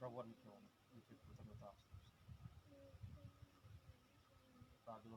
ప్రభు నీకే ఉంది కృతజ్ఞత రాజుల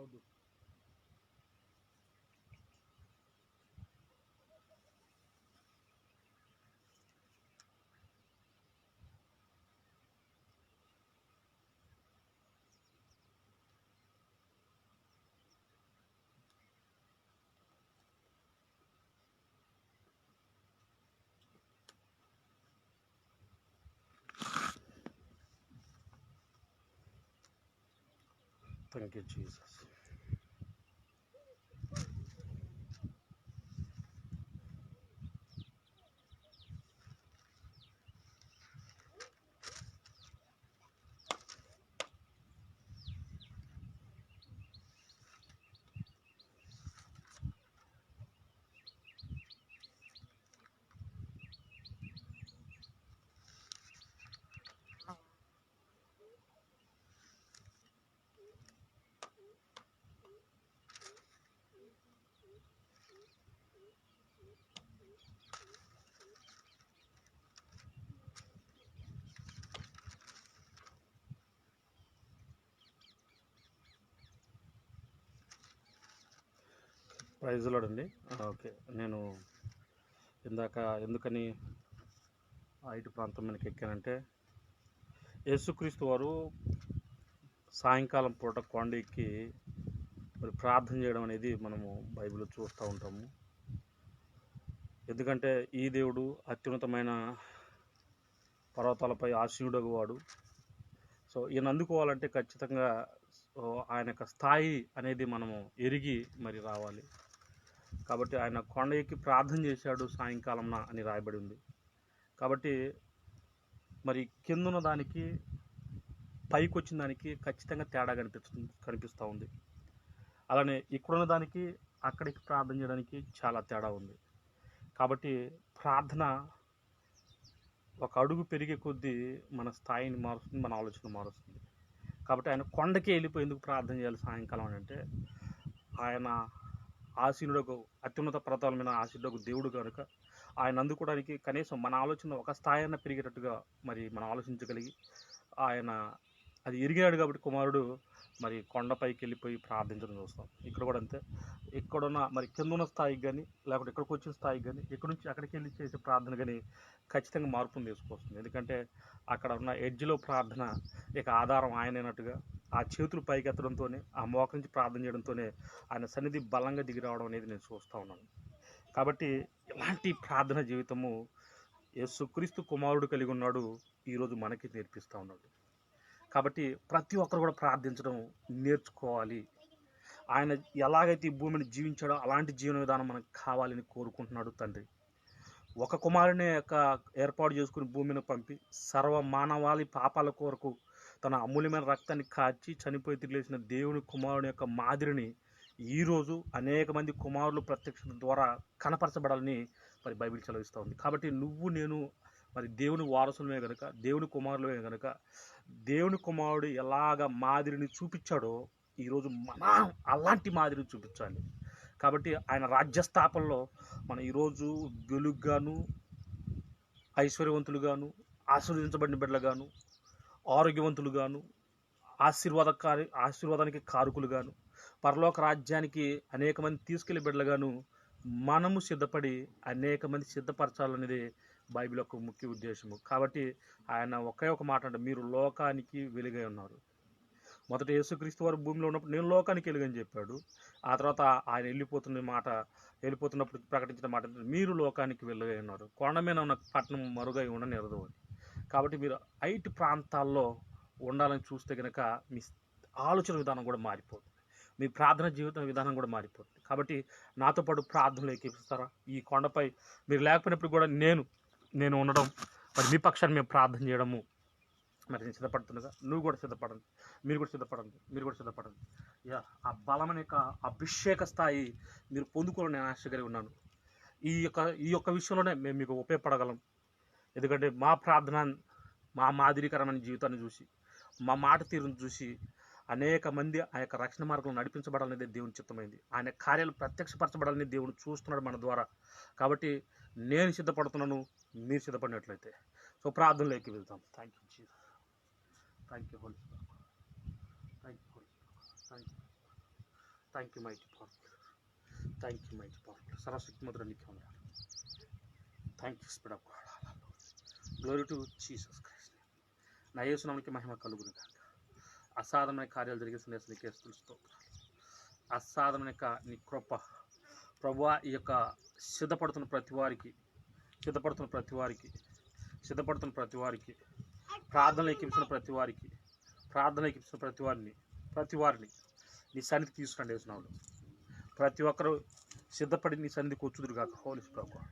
Haroldo. థ్యాంక్ యూ జీసస్ ప్రైజ్లో అండి ఓకే. నేను ఇందాక ఎందుకని ఆ ఇటు ప్రాంతం మీదకి ఎక్కానంటే యేసుక్రీస్తు వారు సాయంకాలం పూట కొండ ఎక్కి మరి ప్రార్థన చేయడం అనేది మనము బైబిల్లో చూస్తూ ఉంటాము. ఎందుకంటే ఈ దేవుడు అత్యున్నతమైన పర్వతాలపై ఆశీనుడగు వాడు సో ఈయన అందుకోవాలంటే ఖచ్చితంగా ఆయన యొక్క స్థాయి అనేది మనము ఎరిగి మరి రావాలి. కాబట్టి ఆయన కొండ ఎక్కి ప్రార్థన చేశాడు సాయంకాలంన అని రాయబడి ఉంది. కాబట్టి మరి కిందున్న దానికి పైకి వచ్చిన దానికి ఖచ్చితంగా తేడా కనిపిస్తుంది కనిపిస్తూ ఉంది. అలానే ఇక్కడున్న దానికి అక్కడికి ప్రార్థన చేయడానికి చాలా తేడా ఉంది. కాబట్టి ప్రార్థన ఒక అడుగు పెరిగే కొద్దీ మన స్థాయిని మారుస్తుంది మన ఆలోచన మారుస్తుంది. కాబట్టి ఆయన కొండకి వెళ్ళిపోయేందుకు ప్రార్థన చేయాలి సాయంకాలం అంటే ఆయన ఆశీనుడకు అత్యున్నత పర్వతాల మీద దేవుడు కనుక ఆయన అందుకోవడానికి కనీసం మన ఆలోచన ఒక స్థాయి పెరిగేటట్టుగా మరి మనం ఆలోచించగలిగి ఆయన అది ఎరిగినాడు కాబట్టి కుమారుడు మరి కొండపైకి వెళ్ళిపోయి ప్రార్థించడం చూస్తాం. ఇక్కడ కూడా అంతే. ఇక్కడున్న మరి కింద ఉన్న స్థాయికి కానీ లేకపోతే ఇక్కడికి వచ్చిన స్థాయికి కానీ ఇక్కడ నుంచి అక్కడికి వెళ్ళి చేసే ప్రార్థన కానీ ఖచ్చితంగా మార్పును తీసుకొస్తుంది. ఎందుకంటే అక్కడ ఉన్న ఎడ్జ్లో ప్రార్థన ఇక ఆధారం ఆయనైనట్టుగా ఆ చేతులు పైకెత్తడంతోనే ఆ మోక నుంచి ప్రార్థన చేయడంతోనే ఆయన సన్నిధి బలంగా దిగి రావడం అనేది నేను చూస్తూ ఉన్నాను. కాబట్టి ఇలాంటి ప్రార్థన జీవితము యేసుక్రీస్తు కుమారుడు కలిగి ఉన్నాడు ఈరోజు మనకి నేర్పిస్తూ ఉన్నాడు. కాబట్టి ప్రతి ఒక్కరు కూడా ప్రార్థించడం నేర్చుకోవాలి. ఆయన ఎలాగైతే ఈ భూమిని జీవించాడో అలాంటి జీవన విధానం మనకు కావాలని కోరుకుంటున్నాడు తండ్రి. ఒక కుమారుని యొక్క ఏర్పాటు చేసుకుని భూమిని పంపి సర్వ మానవాళి పాపాల కొరకు తన అమూల్యమైన రక్తాన్ని కాచి చనిపోయి తిరిగేసిన దేవుని కుమారుని యొక్క మాదిరిని ఈరోజు అనేక మంది కుమారులు ప్రత్యక్ష ద్వారా కనపరచబడాలని మరి బైబిల్ చదివిస్తూ ఉంది కాబట్టి నువ్వు నేను మరి దేవుని వారసులమే కనుక దేవుని కుమారులమే కనుక దేవుని కుమారుడు ఎలాగ మాదిరిని చూపించాడో ఈరోజు మన అలాంటి మాదిరిని చూపించాలి. కాబట్టి ఆయన రాజ్యస్థాపనలో మనం ఈరోజు వెలుగ్గాను ఐశ్వర్యవంతులుగాను ఆశీర్వదించబడిన బిడ్డలుగాను ఆరోగ్యవంతులుగాను ఆశీర్వాదకారి ఆశీర్వాదానికి కారుకులుగాను పరలోక రాజ్యానికి అనేక మంది తీసుకెళ్ళే బిడ్డలుగాను మనము సిద్ధపడి అనేక మంది సిద్ధపరచాలనేది బైబిల్ యొక్క ముఖ్య ఉద్దేశము. కాబట్టి ఆయన ఒకే ఒక మాట అంటే మీరు లోకానికి వెలుగై ఉన్నారు. మొదట యేసుక్రీస్తు వారు భూమిలో ఉన్నప్పుడు నేను లోకానికి వెలుగని చెప్పాడు. ఆ తర్వాత ఆయన వెళ్ళిపోతున్న మాట వెళ్ళిపోతున్నప్పుడు ప్రకటించిన మాట మీరు లోకానికి వెలుగై ఉన్నారు. కొండ మీద ఉన్న పట్టణం మరుగై ఉండనిరదు అని. కాబట్టి మీరు ఐటి ప్రాంతాల్లో ఉండాలని చూస్తే కనుక మీ ఆలోచన విధానం కూడా మారిపోతుంది. మీ ప్రార్థన జీవితం విధానం కూడా మారిపోతుంది. కాబట్టి నాతో పాటు ప్రార్థనలు ఎక్కిస్తారా ఈ కొండపై మీరు లేకపోయినప్పుడు కూడా నేను నేను ఉండడం మరి మీ పక్షాన్ని మేము ప్రార్థన చేయడము. మరి నేను సిద్ధపడుతుండగా నువ్వు కూడా సిద్ధపడండి మీరు కూడా సిద్ధపడండి మీరు కూడా సిద్ధపడండి. యా ఆ బలమైన యొక్క అభిషేక స్థాయి మీరు పొందుకోవాలని నేను ఆశ కలిగి ఉన్నాను. ఈ యొక్క ఈ యొక్క విషయంలోనే మేము మీకు ఉపయోగపడగలం. ఎందుకంటే మా ప్రార్థన మా మాదిరికరమైన జీవితాన్ని చూసి మా మాట తీరును చూసి అనేక మంది ఆ యొక్క రక్షణ మార్గంలో నడిపించబడాలనేది దేవుని చిత్తమైంది. ఆయన కార్యాలు ప్రత్యక్షపరచబడాలని దేవుడు చూస్తున్నాడు మన ద్వారా. కాబట్టి నేను సిద్ధపడుతున్నాను మీరు సిద్ధపడినట్లయితే. సో ప్రార్థనలోకి వెళ్తాం thank you G thank you holy thank you thank you thank you power thank you mighty power Saraswati ముద్ర నీకు ఉన్నారు thank you speed of glory to Jesus Christ నా యేసునామనికి మహిమ కలుగును కాక అసాధమైన కార్యాలు జరిగే సందేశం నీకే స్తోత్రాలు. అసాధమైన యొక్క నీ కృప. ప్రభు ఈ యొక్క సిద్ధపడుతున్న ప్రతి వారికి సిద్ధపడుతున్న ప్రతి వారికి సిద్ధపడుతున్న ప్రతి వారికి ప్రార్థనలు ఎక్కించిన ప్రతి వారికి ప్రార్థన ఎక్కించిన ప్రతి వారిని ప్రతి వారిని నీ సన్నిధి తీసుకురండి వేసినాడు ప్రతి ఒక్కరు సిద్ధపడి నీ సన్నిధి కూర్చుదురు కాక హోలీ ప్రభు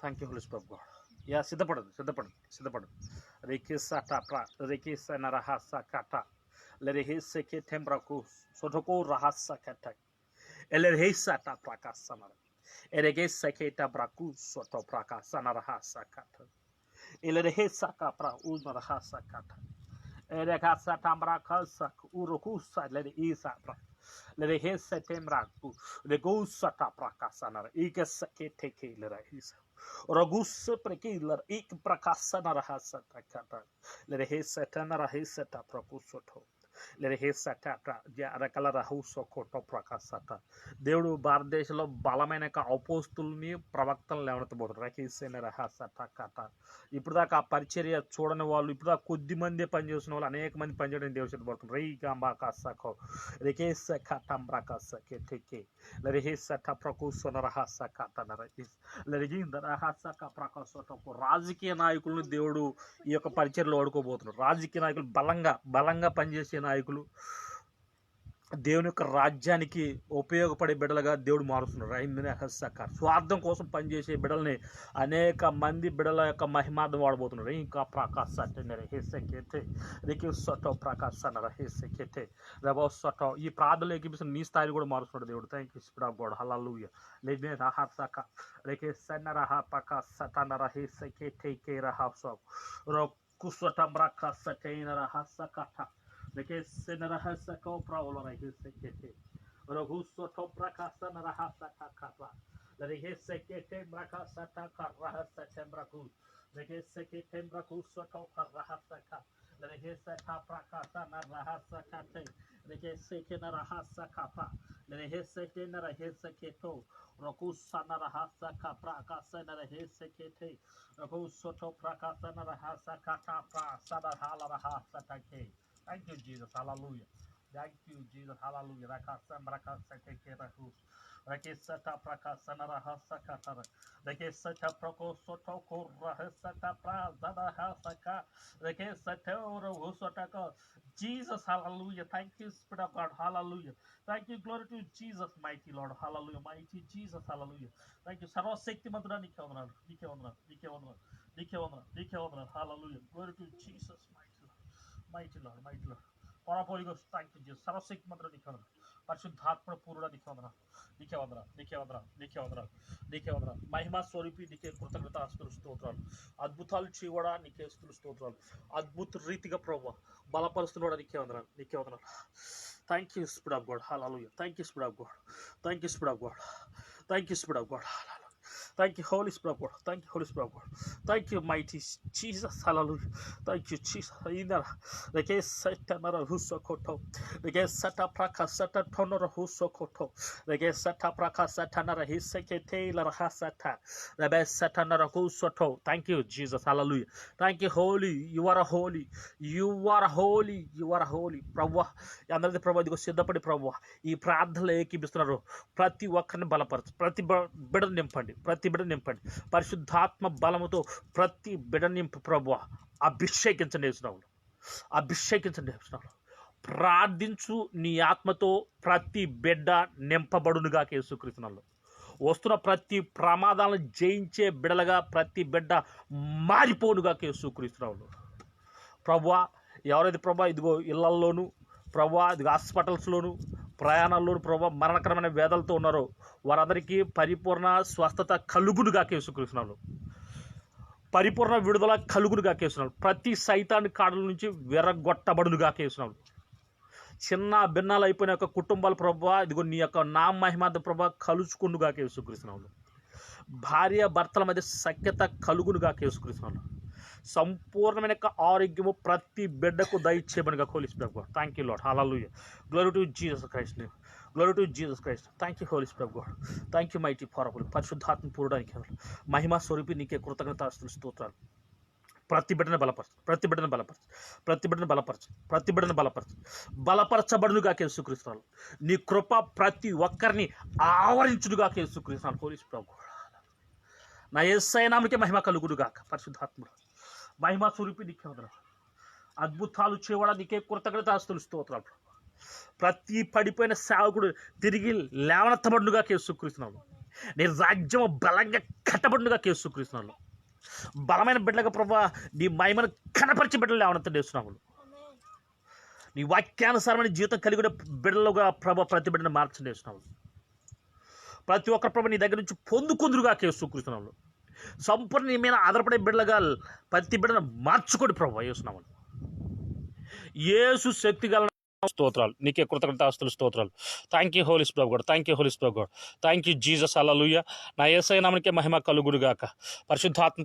థ్యాంక్ యూ హోలీస్ ప్రభు యా సిద్ధపడదు సిద్ధపడదు సిద్ధపడదు. రేకేసా టాప్రా రేకేసా నరహాసా కాటా లెరేహేసే కే టెంబ్రాకు సొటకో రహాసా కటక్ ఎలెరేసా Eregeseketa brakuso to praka sanarahasa kata. Ilerehesa kapra uzmarahasa kata. Eregasa tambrakasak urukusa lere isa pra. Lerehesa temraku. Legusa tapraka sanar. Igesakete ke lerehisa. रघुस प्रकीलर एक प्रकाशन रहसत कट रहे सटन रहे सट प्रकुसठ हो దేవుడు భారతదేశంలో బలమైన అపోస్తుల్ని ప్రవక్తలు లేవనెత్తబోతున్నారు రహసట కట ఇప్పుడు దాకా ఆ పరిచర్య చూడని వాళ్ళు ఇప్పుడు దాకా కొద్ది మంది పనిచేసిన వాళ్ళు అనేక మంది పనిచేయడం దేవుడు సిద్ధపడుతున్నారు రై గాంబా కాసకో రికేస కటంబ్రా కాసకే టెకే లరిహేస టప్రకూసన రహస కటన రహీస్ రహస రాజకీయ నాయకులను దేవుడు ఈ యొక్క పరిచర్లో వాడుకోబోతున్నారు రాజకీయ నాయకులు బలంగా బలంగా పనిచేసే నాయకులు. దేవుని యొక్క రాజ్యానికి ఉపయోగపడే బిడ్డలుగా దేవుడు మారుస్తున్నారు. రైందనే హస్సకార్. స్వార్థం కోసం పనిచేసే బిడ్డల్ని అనేక మంది బిడ్డల యొక్క మహిమార్థం వాడబోతున్నారు. ఇంకా ప్రకాశ హెస్సెకెతే రికి సొటో ప్రకాశ నర హెస్సెకెతే రబో సొటో. ఈ ప్రార్థనలు ఎక్కిపిస్తున్న నీ స్థాయిని కూడా మారుస్తున్నాడు దేవుడు. Thank you speed of God hallelujah లేనే రహ సక రేకే సన్న రహ పక సతన రహ సెకెతే కే రహ సో. రో కుసట బ్రక సటైన రహ సకట Lekese narahasa kopra olorahil sekete. Roguso topra kasa narahasa takapa. Lekese kete mrakasa takarahasa tembraku. Lekese kete mbrakuso tokarahasa ka. Lekese tapra kasa narahasa kate. Lekese ke narahasa kapa. Lekese ke narahasa keto. Rokusa narahasa kapra kasa narahasa kete. Rokuso topra kasa narahasa katapa. Sadarhala rahasa take. Thank you, Jesus. Hallelujah. Thank you, Jesus. Hallelujah. Rakasam, Marakasa Kekerahu. Rakesata Prakasana Rahasa Katara. Rakesata Proko Sotoko Rahasata Prazada Hasaka. Rakesata Urusotaka. Jesus, hallelujah. Thank you, Spirit of God. Hallelujah. Thank you, glory to Jesus, mighty Lord. Hallelujah. Mighty Jesus, hallelujah. Thank you. Saro Sekti Madra Nike Vandra. Nike Vandra. Nike Vandra. Nike Vandra. Nike Vandra. Hallelujah. Glory to Jesus, mighty. Mighty lord mighty lord పొరపోలిగా thank you Jesus సర్వశక్తి మంత్ర నీకే వందన పరిశుద్ధాత్మ పూర్ణ నీకే వందన నీకే వందన నీకే వందన నీకే వందన నీకే వందన మహిమా స్వరూపి నీకే కృతజ్ఞత స్తులు స్తోత్రాలు. అద్భుతాలు చేయవడా నీకే స్తులు స్తోత్రాలు. అద్భుత రీతిగా ప్రభు బలపరుస్తున్నాడు నీకే వందన నీకే వందన thank you speed of God hallelujah thank you speed of God thank you speed of God thank you speed of God Thank you, Holy Spirit of God. Thank you, Holy Spirit of God. Thank you, mighty Jesus. Hallelujah. Thank you, Jesus. Inara. Reke seta nara huso koto. Reke seta praka seta tonora huso koto. Reke seta praka seta nara hiseke te lara hasata. Rebe seta nara huso to. Thank you, Jesus. Hallelujah. Thank you, Holy. You are holy. You are holy. You are holy. ప్రభు అందరిది ప్రభు ఇదిగో సిద్ధపడి ప్రభు ఈ ప్రార్థనలు ఏకీపిస్తున్నారు ప్రతి ఒక్కరిని బలపరచు ప్రతి బ- బిడను నింపండి ప్రతి బిడ నింపండి. పరిశుద్ధాత్మ బలముతో ప్రతి బిడ నింపు ప్రభు అభిషేకించండి వేసినావు అభిషేకించండి వేసినావు ప్రార్థించు నీ ఆత్మతో ప్రతి బిడ్డ నింపబడునుగా కేసుకృష్ణంలో వస్తున్న ప్రతి ప్రమాదాలను జయించే బిడలగా ప్రతి బిడ్డ మారిపోనుగా కేసుకృష్ణంలో ప్రభా ఎవరైతే ప్రభా ఇదిగో ఇళ్ళల్లోనూ ప్రభా ఇదిగో హాస్పిటల్స్లోను ప్రయాణాల్లోను ప్రభు మరణకరమైన వేదలతో ఉన్నారో. వారందరికీ పరిపూర్ణ స్వస్థత కలుగునుగా కేసుకృష్ణాలు పరిపూర్ణ విడుదల కలుగునుగా కేసున్నాడు ప్రతి సైతాన్ని కాడల నుంచి విరగొట్టబడునుగా కేసున్నాడు చిన్న భిన్నాలు అయిపోయిన యొక్క కుటుంబాల ప్రభావ ఇదిగో నీ యొక్క నా మహిమాద ప్రభ కలుచుకుండుగా కేసుకృష్ణాలు భార్య భర్తల మధ్య సఖ్యత కలుగునుగా కేసుకృష్ణాలు సంపూర్ణమైన ఆరోగ్యము ప్రతి బిడ్డకు దయచేయమనిగా holy spirit thank you lord hallelujah glory to Jesus Christ name glory to Jesus Christ thank you holy spirit God thank you mighty powerful పరిశుద్ధాత్మ పూరడానికి మహిమా స్వరూపి నీకే కృతజ్ఞత స్తోత్రాలు. ప్రతి బిడ్డను బలపరచు. ప్రతి బిడ్డను బలపరచు. ప్రతి బిడ్డను బలపరచు. ప్రతి బిడ్డను బలపరచు. బలపరచబడునుగా కేసుకృష్ణాలు నీ కృప ప్రతి ఒక్కరిని ఆవరించుడుగా కేసుకృష్ణాలు హోలీ ప్రభు నా ఎస్ఐ నామకే మహిమ కలుగుడుగాక పరిశుద్ధాత్ముడు. మహిమ స్వరూపి నీకే వందనాలు. అద్భుతాలు చేయవడా నీకే కృతజ్ఞతాస్తులు స్తోత్రాలు. ప్రతి పడిపోయిన సేవకుడు తిరిగి లేవనెత్తబడుగా కేసుకృష్ణాలు నీ రాజ్యము బలంగా కట్టబడుగా కేసుకృష్ణాలు బలమైన బిడ్డలుగా ప్రభా నీ మహిమను కనపరిచి బిడ్డలు లేవనెత్త చేస్తున్నాము నీ వాక్యానుసారమైన జీవితం కలిగిన బిడ్డలుగా ప్రభా ప్రతి బిడ్డను మార్చండి చేస్తున్నాము ప్రతి ఒక్కరి ప్రభు నీ దగ్గర నుంచి పొందుకుందురుగా కేసుకృష్ణాలు సంపూర్ణ నీ మీద ఆధారపడే బిడ్డలుగా ప్రతి బిడ్డను మార్చుకోడు ప్రభు యేసునామని యేసు శక్తి గల స్తోత్రాలు. నీకే కృతజ్ఞతాస్తులు స్తోత్రాలు. థ్యాంక్ యూ హోలీస్ ప్రభు గాడ్ థ్యాంక్ యూ హోలీస్ ప్రభు గాడ్ థ్యాంక్ యూ జీసస్ లూయ నా ఏసై నామనికే మహిమ కలుగుడుగాక పరిశుద్ధాత్మ